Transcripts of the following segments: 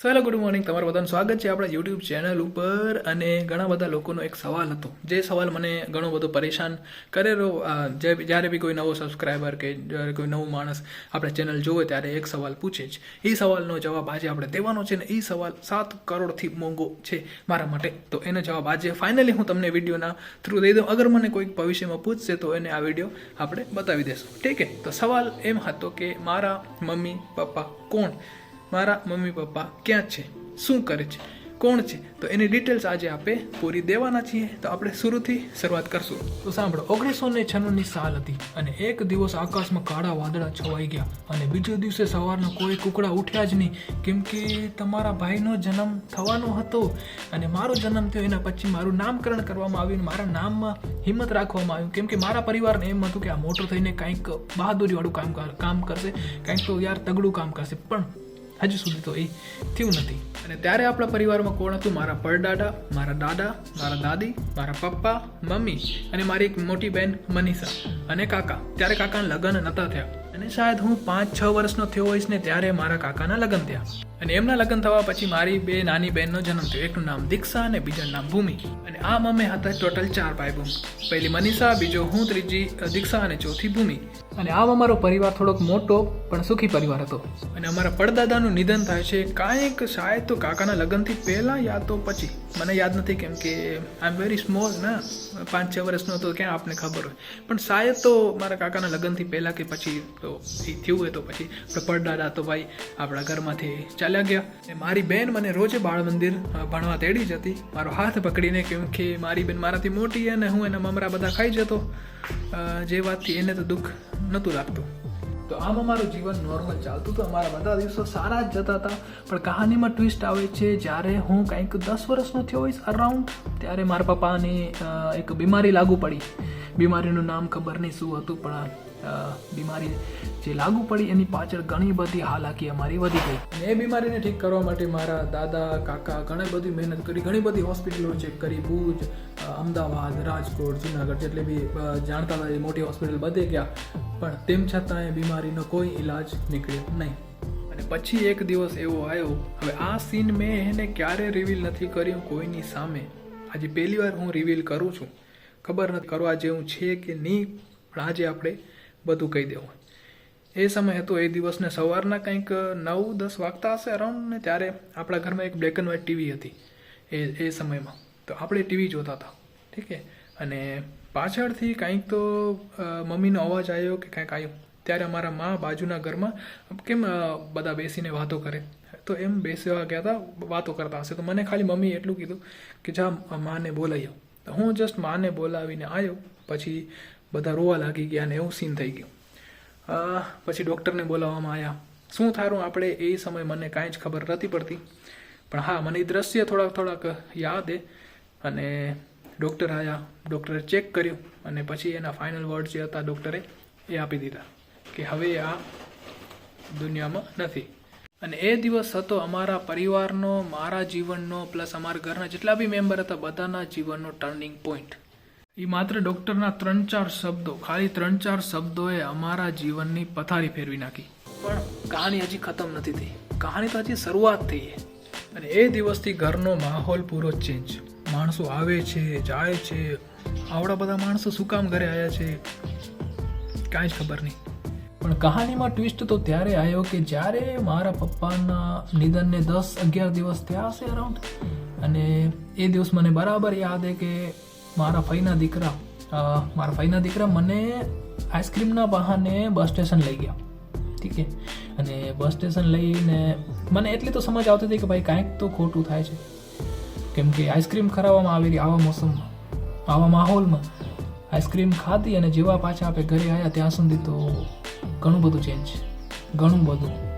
So hello good morning તમારું બધાનું સ્વાગત છે આપણા યુટ્યુબ ચેનલ ઉપર. અને ઘણા બધા લોકોનો એક સવાલ હતો. જે સવાલ મને ઘણો બધો પરેશાન કરેલો જે જ્યારે બી કોઈ નવો સબસ્ક્રાઈબર કે કોઈ નવો માણસ આપણે ચેનલ જોવે, ત્યારે એક સવાલ પૂછે જ. એ સવાલનો જવાબ આજે આપણે દેવાનો છે ને એ સવાલ સાત કરોડથી મોંઘો છે મારા માટે. તો એનો જવાબ આજે ફાઇનલી હું તમને વિડીયોના થ્રુ દઈ દઉં. અગર મને કોઈક ભવિષ્યમાં પૂછશે, તો એને આ વીડિયો આપણે બતાવી દેશું. ઠીક છે? તો સવાલ એમ હતો કે મારા મમ્મી પપ્પા કોણ? મારા મમ્મી પપ્પા ક્યાં છે? શું કરે છે? કોણ છે? તો એની ડિટેલ્સ આજે આપણે પૂરી દેવાના છીએ. તો આપણે શરૂથી શરૂઆત કરશું. તો સાંભળો, ઓગણીસો ને છન્નુની સાલ હતી અને એક દિવસ આકાશમાં કાળા વાદળા છવાઈ ગયા અને બીજે દિવસે સવારના કોઈ કુકડા ઉઠ્યા જ નહીં. કેમ કે તમારા ભાઈનો જન્મ થવાનો હતો અને મારો જન્મ થયો, એના પછી મારું નામકરણ કરવામાં આવ્યું મારા નામમાં હિંમત રાખવામાં આવ્યું. કેમ કે મારા પરિવારને એમ હતું કે આ મોટો થઈને કંઈક બહાદુરીવાળું કામ કામ કરશે, કંઈક તો યાર તગડું કામ કરશે. પણ હજુ સુધી તો એ થયું નથી અને ત્યારે આપણા પરિવારમાં કોણ હતું? મારા પરદાદા, મારા દાદા, મારા દાદી, મારા પપ્પા, મમ્મી અને મારી એક મોટી બહેન મનીષા અને કાકા. ત્યારે કાકાના લગ્ન નહોતા થયા. અને શાયદ હું પાંચ, છ વર્ષનો થયો હોઈશ ને ત્યારે મારા કાકાના લગ્ન થયા. અને એમના લગ્ન થવા પછી મારી બે નાની બહેનનો જન્મ થયો. એકનું નામ દીક્ષા અને બીજાનું નામ ભૂમિ. અને આ મમ્મી હતા ટોટલ ચાર ભાઈ બહેન પહેલી મનીષા, બીજો હું, ત્રીજી દીક્ષા અને ચોથી ભૂમિ. અને આમ અમારો પરિવાર થોડોક મોટો પણ સુખી પરિવાર હતો. અને અમારા પડદાદાનું નિધન થાય છે. કાંઈક શાયદ તો કાકાના લગ્નથી પહેલાં યા તો પછી? મને યાદ નથી કેમ કે આઈ એમ વેરી સ્મોલ ને. પાંચ, છ વર્ષનો હતો ક્યાં આપને ખબર હોય. પણ શાયદ તો મારા કાકાના લગ્નથી પહેલાં કે પછી તો એ થયું હોય તો પછી. પડદાદા તો ભાઈ આપણા ઘરમાંથી ચાલ્યા ગયા. ને મારી બેન મને રોજે બાળ મંદિર ભણવા તેડી જતી મારો હાથ પકડીને કેમ કે મારી બેન મારાથી મોટી અને હું એના મમરા બધા ખાઈ જતો. જે વાતથી એને તો દુઃખ નહોતું લાગતું. તો આમ અમારું જીવન નોર્મલ ચાલતું હતું. અમારા બધા દિવસો સારા જ જતા હતા. પણ કહાનીમાં ટ્વિસ્ટ આવે છે, જ્યારે હું કંઈક દસ વર્ષનો થયો હોઈશ અરાઉન્ડ ત્યારે મારા પપ્પાને એક બીમારી લાગુ પડી. બીમારીનું નામ ખબર નહીં શું હતું, પણ બીમારી જે લાગુ પડી એની પાછળ ઘણી બધી હાલાકી અમારી વધી ગઈ. અને એ બીમારીને ઠીક કરવા માટે મારા દાદા, કાકા ઘણી બધી મહેનત કરી, ઘણી બધી હોસ્પિટલો ચેક કરી, ભુજ અમદાવાદ, રાજકોટ, જુનાગઢ, જેટલી બી જાણતા હતા એ મોટી હોસ્પિટલ બધે ગયા. પણ તેમ છતાં એ બીમારીનો કોઈ ઈલાજ નીકળ્યો નહીં. અને પછી એક દિવસ એવો આવ્યો હવે આ સીન મેં એને ક્યારે રિવીલ નથી કર્યું કોઈની સામે. આજે પહેલી વાર હું રિવીલ કરું છું. ખબર નથી કરવા જેવું છે કે નહીં, પણ આજે આપણે બધું કહી દેવું. એ સમય હતો એ દિવસને સવારના કંઈક નવ, દસ વાગતા હશે અરાઉન્ડ ને ત્યારે આપણા ઘરમાં એક બ્લેક એન્ડ વ્હાઇટ ટીવી હતી. એ એ સમયમાં. તો આપણે ટીવી જોતા હતા. ઠીક છે? અને પાછળથી કંઈક તો મમ્મીનો અવાજ આવ્યો કે કાંઈક આવ્યો ત્યારે અમારા મા બાજુના ઘરમાં કેમ બધા બેસીને વાતો કરે? તો એમ બેસવા ગયા હતા, વાતો કરતા હશે. તો મને ખાલી મમ્મીએ એટલું કીધું કે જા, માને બોલાવી આવ. તો હું જસ્ટ માને બોલાવીને આવ્યો પછી બધા રોવા લાગી ગયા અને એવું સીન થઈ ગયું. પછી ડૉક્ટરને બોલાવવામાં આવ્યા શું થારું આપણે એ સમય મને કાંઈ જ ખબર નથી પડતી, પણ હા, મને એ દ્રશ્ય થોડાક થોડાક યાદ એ અને ડૉક્ટર આવ્યા ડૉક્ટરે ચેક કર્યું અને પછી એના ફાઇનલ વર્ડ જે હતા ડૉક્ટરે એ આપી દીધા કે હવે આ દુનિયામાં નથી. અને એ દિવસ હતો અમારા પરિવારનો, મારા જીવનનો, પ્લસ અમારા ઘરના જેટલા બી મેમ્બર હતા, બધાના જીવનનો ટર્નિંગ પોઈન્ટ એ માત્ર ડૉક્ટરના ત્રણ ચાર શબ્દો, ખાલી ત્રણ ચાર શબ્દોએ અમારા જીવનની પથારી ફેરવી નાખી. પણ કહાની હજી ખતમ નથી થઈ. કહાની તો હજી શરૂઆત થઈ અને એ દિવસથી ઘરનો માહોલ પૂરો ચેન્જ માણસો આવે છે, જાય છે. આવડા બધા માણસો શું કામ ઘરે આવ્યા છે? કાંઈ જ ખબર નહીં. પણ કહાનીમાં ટ્વિસ્ટ તો ત્યારે આવ્યો કે જ્યારે મારા પપ્પાના નિધનને દસ અગિયાર દિવસ થયા હશે અરાઉન્ડ અને એ દિવસ મને બરાબર યાદ છે કે મારા ફઈના દીકરા મારા ફઈના દીકરા મને આઈસ્ક્રીમના બહાને બસ સ્ટેશન લઈ ગયા. ઠીક છે અને બસ સ્ટેશન લઈને મને એટલી તો સમજ આવતી હતી કે ભાઈ કાંઈક તો ખોટું થાય છે. કેમ કે આઈસ્ક્રીમ ખરાવવામાં આવેલી આવા મોસમમાં, આવા માહોલમાં આઈસ્ક્રીમ ખાધી અને જેવા પાછા આપણે ઘરે આવ્યા ત્યાં સુધી તો ઘણું બધું ચેન્જ ઘણું બધું.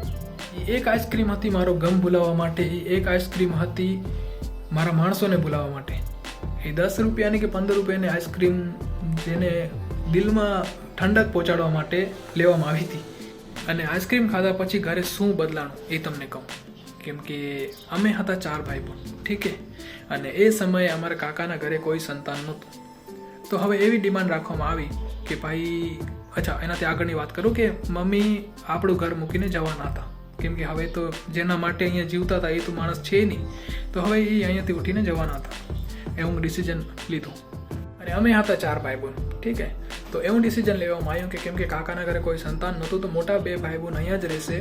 એક આઈસ્ક્રીમ હતી મારો ગમ ભૂલાવવા માટે, એ એક આઈસ્ક્રીમ હતી મારા માણસોને ભૂલાવવા માટે. એ દસ રૂપિયાની કે પંદર રૂપિયાની આઈસ્ક્રીમ જેને દિલમાં ઠંડક પહોંચાડવા માટે લેવામાં આવી હતી. અને આઈસ્ક્રીમ ખાધા પછી ઘરે શું બદલાણું એ તમને કહું. કેમ કે અમે હતા ચાર ભાઈ પણ ઠીક છે? અને એ સમયે અમારા કાકાના ઘરે કોઈ સંતાન નહોતું. તો હવે એવી ડિમાન્ડ રાખવામાં આવી કે ભાઈ, અચ્છા, એનાથી આગળની વાત કરું કે મમ્મી આપણું ઘર મૂકીને જવાના હતા. કેમ કે હવે તો જેના માટે અહીંયા જીવતા હતા એ તો માણસ છે નહીં. તો હવે એ અહીંયાથી ઉઠીને જવાના હતા. એવું ડિસિઝન લીધું. અને અમે હતા ચાર ભાઈ બહેન ઠીક હે? તો એવું ડિસિઝન લેવામાં આવ્યું કે કેમ કે કાકાના ઘરે કોઈ સંતાન નહોતું, તો મોટા બે ભાઈ બહેન અહીંયા જ રહેશે.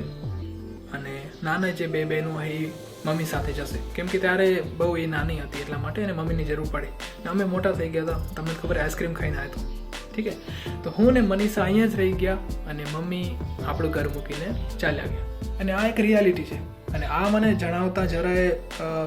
અને નાના જે બે બહેનો એ મમ્મી સાથે જશે. કેમ કે ત્યારે બહુ એ નાની હતી એટલા માટે એને મમ્મીની જરૂર પડી. અમે મોટા થઈ ગયા હતા. તમને ખબર આઈસ્ક્રીમ ખાઈને આવ્યો ઠીક છે? તો હું ને મનીષા અહીંયા જ રહી ગયા અને મમ્મી આપણું ઘર મૂકીને ચાલ્યા ગયા. અને આ એક રિયાલિટી છે. અને આ મને જણાવતા જરાય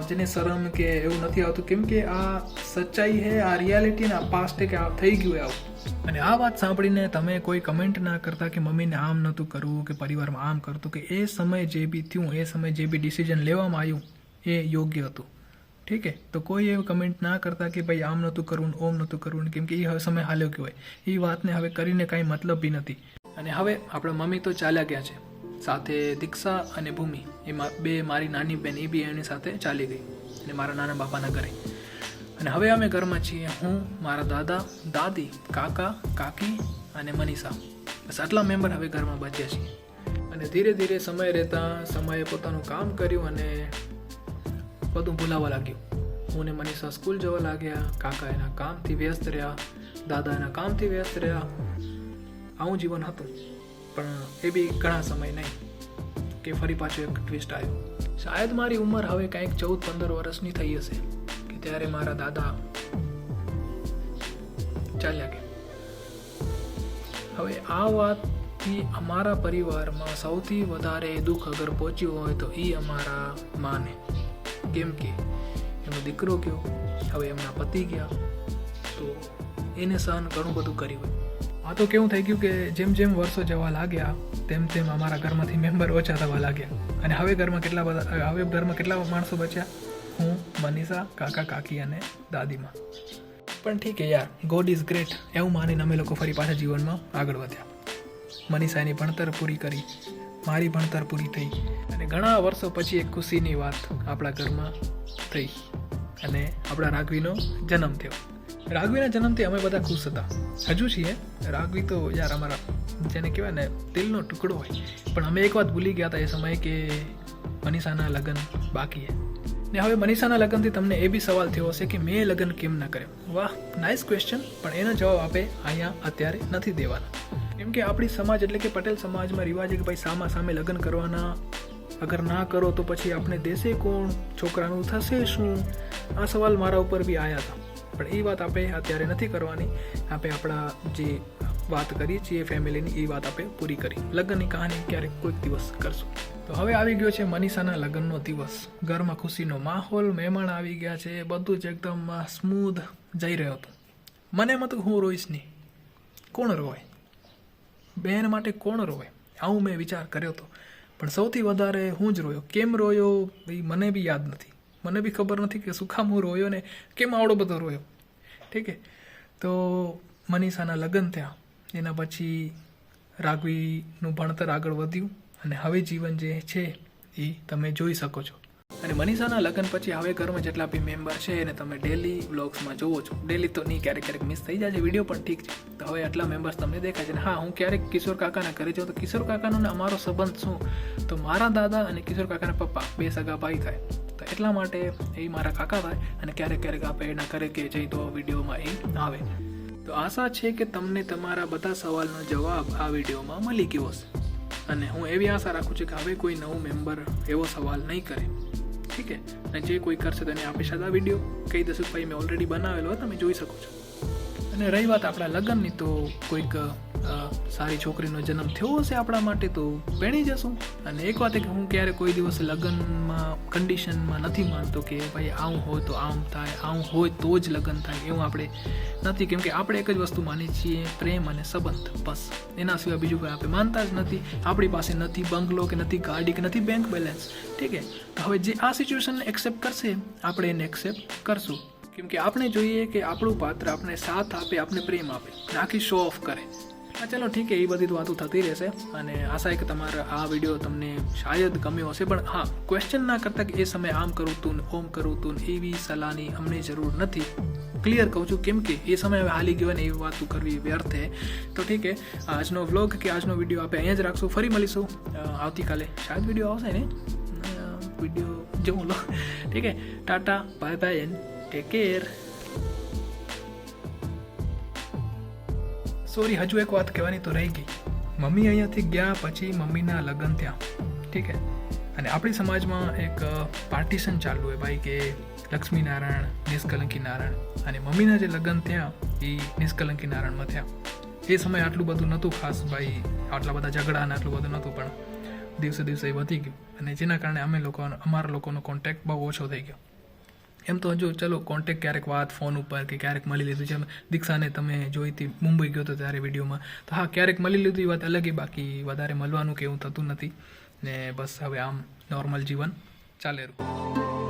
જેને શરમ કે એવું નથી આવતું, કેમ કે આ સચ્ચાઈ હે, આ રિયાલિટી ને આ પાસ્ટ કે આ થઈ ગયું આવું. અને આ વાત સાંભળીને તમે કોઈ કમેન્ટ ના કરતા કે મમ્મીને આમ નહોતું કરવું, કે પરિવારમાં આમ કરતું, કે એ સમયે જે બી થયું, એ સમયે જે બી ડિસિઝન લેવામાં આવ્યું, એ યોગ્ય હતું. ઠીક હે? તો કોઈ એવું કમેન્ટ ના કરતા કે ભાઈ આમ નહોતું કરવું ઓમ નહોતું કરવું કેમ કે એ હવે સમય હાલ્યો હોય. એ વાતને હવે કરીને કાંઈ મતલબ બી નથી. અને હવે આપણા મમ્મી તો ચાલ્યા ગયા છે. સાથે દીક્ષા અને ભૂમિ. એમાં બે મારી નાની બહેન એ બી એની સાથે ચાલી ગઈ અને મારા નાના બાપાના ઘરે. અને હવે અમે ઘરમાં છીએ હું, મારા દાદા, દાદી, કાકા, કાકી અને મનીષા. બસ આટલા મેમ્બર હવે ઘરમાં બચ્યા છીએ. અને ધીરે ધીરે સમય રહેતા સમયે પોતાનું કામ કર્યું અને બધું ભૂલાવા લાગ્યું. હું ને મનીષા સ્કૂલ જવા લાગ્યા, કાકા એના કામથી વ્યસ્ત રહ્યા, દાદા એના કામથી વ્યસ્ત રહ્યા. આવું જીવન હતું. પણ એ બી ઘણા સમય નહીં કે ફરી પાછો એક ટ્વિસ્ટ આવ્યો. શાયદ મારી ઉંમર હવે કંઈક ચૌદ, પંદર વર્ષની થઈ હશે કે ત્યારે મારા દાદા ચાલ્યા ગયા. હવે આ વાતથી અમારા પરિવારમાં સૌથી વધારે દુઃખ અગર પહોંચ્યું હોય તો એ અમારા માને. કેમ કે એનો દીકરો ગયો, હવે એમના પતિ ગયા, તો એને સહન ઘણું બધું કર્યું હોય. આ તો કેવું થઈ ગયું કે જેમ જેમ વર્ષો જવા લાગ્યા, તેમ તેમ અમારા ઘરમાંથી મેમ્બર ઓછા થવા લાગ્યા. અને હવે ઘરમાં કેટલા બધા હવે ઘરમાં કેટલા માણસો બચ્યા? હું, મનીષા, કાકા, કાકી અને દાદીમાં. પણ ઠીક છે યાર ગોડ ઇઝ ગ્રેટ એવું માનીને અમે લોકો ફરી પાછા જીવનમાં આગળ વધ્યા. મનીષાની ભણતર પૂરી કરી, મારી ભણતર પૂરી થઈ. અને ઘણા વર્ષો પછી એક ખુશીની વાત આપણા ઘરમાં થઈ. અને આપણા રાઘવીનો જન્મ થયો. રાઘવીના જન્મથી અમે બધા ખુશ હતા. હજુ છીએ. રાઘવી તો યાર અમારા જેને કહેવાય ને, દિલનો ટુકડો હોય. પણ અમે એક વાત ભૂલી ગયા હતા એ સમયે કે મનીષાના લગ્ન બાકી ને હવે મનીષાના લગ્નથી તમને એ બી સવાલ થયો હશે કે મેં લગ્ન કેમ ના કર્યો? વાહ નાઇસ ક્વેશ્ચન પણ એનો જવાબ આપે અહીંયા અત્યારે નથી દેવાના. કેમ કે આપણી સમાજ એટલે કે પટેલ સમાજમાં રિવાજ કે ભાઈ સામા સામે લગ્ન કરવાના. અગર ના કરો તો પછી આપણે દેશે કોણ? છોકરાનું થશે શું? આ સવાલ મારા ઉપર બી આવ્યા હતા. પણ એ વાત આપણે અત્યારે નથી કરવાની. આપણે આપણા જે વાત કરીએ છીએ ફેમિલીની એ વાત આપણે પૂરી કરી. લગ્નની કહાની ક્યારેક કોઈક દિવસ કરશું. તો હવે આવી ગયો છે મનીષાના લગ્નનો દિવસ. ઘરમાં ખુશીનો માહોલ, મહેમાન આવી ગયા છે, બધું જ એકદમ સ્મૂધ જઈ રહ્યો હતો. મને મત હું રોઈશ નહીં. કોણ રોવે? બહેન માટે કોણ રોય આવું મેં વિચાર કર્યો હતો. પણ સૌથી વધારે હું જ રોયો. કેમ રોયો એ મને બી યાદ નથી. મને બી ખબર નથી કે શું કામ હું રોયો ને કેમ આવડો બધો રોયો. ઠીક છે તો મનીષાના લગ્ન થયા. એના પછી રાઘવીનું ભણતર આગળ વધ્યું અને હવે જીવન જે છે એ તમે જોઈ શકો છો. અને મનીષાના લગ્ન પછી હવે ઘરમાં જેટલા બી મેમ્બર છે એને તમે ડેલી વ્લોગ્સમાં જોવો છો. ડેલી તો નહીં, ક્યારેક ક્યારેક મિસ થઈ જાય છે વીડિયો પણ ઠીક છે. તો હવે આટલા મેમ્બર્સ તમને દેખાય છે હા, હું ક્યારેક કિશોર કાકાના ઘરે જાઉં તો કિશોર કાકાનો ને અમારો સંબંધ શું? તો મારા દાદા અને કિશોર કાકાના પપ્પા, બે સગા ભાઈ થાય. તો એટલા માટે એ મારા કાકા થાય અને ક્યારેક ક્યારેક આપણે એના ઘરે કે જઈ તો વિડીયોમાં એ આવે. તો આશા છે કે તમને તમારા બધા સવાલનો જવાબ આ વિડીયોમાં મળી ગયો હશે. અને હું એવી આશા રાખું છું કે હવે કોઈ નવું મેમ્બર એવો સવાલ નહીં કરે. ઠીક છે? અને જે કોઈ કરશે તેને આપણે સાદા વીડિયો કહી કે ભાઈ મેં ઓલરેડી બનાવેલો, તમે જોઈ શકો છો. અને રહી વાત આપણા લગ્નની, તો કોઈક સારી છોકરીનો જન્મ થયો હશે આપણા માટે, તો પેણી જશું. અને એક વાત કે હું ક્યારે કોઈ દિવસ લગ્નમાં કન્ડિશનમાં નથી માનતો કે ભાઈ આવું હોય તો આમ થાય, આવું હોય તો જ લગ્ન થાય, એવું આપણે નથી. કેમ કે આપણે એક જ વસ્તુ માનીએ છીએ, પ્રેમ અને સંબંધ, બસ. એના સિવાય બીજું કંઈ આપણે માનતા જ નથી. આપણી પાસે નથી બંગલો કે નથી ગાડી કે નથી બેંક બેલેન્સ ઠીક છે? તો હવે જે આ સિચ્યુએશનને એક્સેપ્ટ કરશે, આપણે એને એક્સેપ્ટ કરશું. કેમ કે આપણે જોઈએ કે આપણું પાત્ર આપણે સાથ આપે આપણે પ્રેમ આપે. આખી શો ઓફ કરે. હા, ચલો ઠીક એ બધી વાતો થતી રહેશે અને આશા એક કે તમારા આ વીડિયો તમને શાયદ ગમ્યો હશે. પણ હા ક્વેશ્ચન ના કરતા કે એ સમયે આમ કરું તું ઓમ કરું તું એવી સલાહની અમને જરૂર નથી. ક્લિયર કહું છું, કેમ કે એ સમય હવે હાલી ગયો ને એવી વાતો કરવી વ્યર્થ છે. તો ઠીક છે, આજનો વ્લોગ કે આજનો વીડિયો આપણે અહીંયા જ રાખશું. ફરી મળીશું આવતીકાલે. શાયદ વીડિયો આવશે ને? વીડિયો જોઉં લો. ઠીક હે tata, bye bye and take care sorry, હજુ એક વાત કહેવાની તો રહી ગઈ. મમ્મી અહીંયાથી ગયા પછી મમ્મીના લગ્ન ત્યાં ઠીક હે અને આપણી સમાજમાં એક પાર્ટીશન ચાલુ હોય ભાઈ કે લક્ષ્મી નારાયણ નિષ્કલંકી નારાયણ અને મમ્મીના જે લગ્ન થયા, એ નિષ્કલંકી નારાયણમાં થયા. એ સમયે આટલું બધું નહોતું ખાસ ભાઈ. આટલા બધા ઝઘડા અને આટલું બધું નહોતું, પણ દિવસે દિવસે એ વધી ગયું. અને જેના કારણે અમે લોકો અમારા લોકોનો કોન્ટેક્ટ બહુ ઓછો થઈ ગયો. એમ તો હજુ ચલો કોન્ટેક ક્યારેક વાત ફોન ઉપર કે ક્યારેક મળી લીધું જેમ દીક્ષાને તમે જોઈ હતી મુંબઈ ગયો હતો ત્યારે વિડીયોમાં. તો હા, ક્યારેક મળી લીધું એ વાત અલગ બાકી વધારે મળવાનું કે એવું થતું નથી. ને બસ હવે આમ નોર્મલ જીવન ચાલે રહ્યું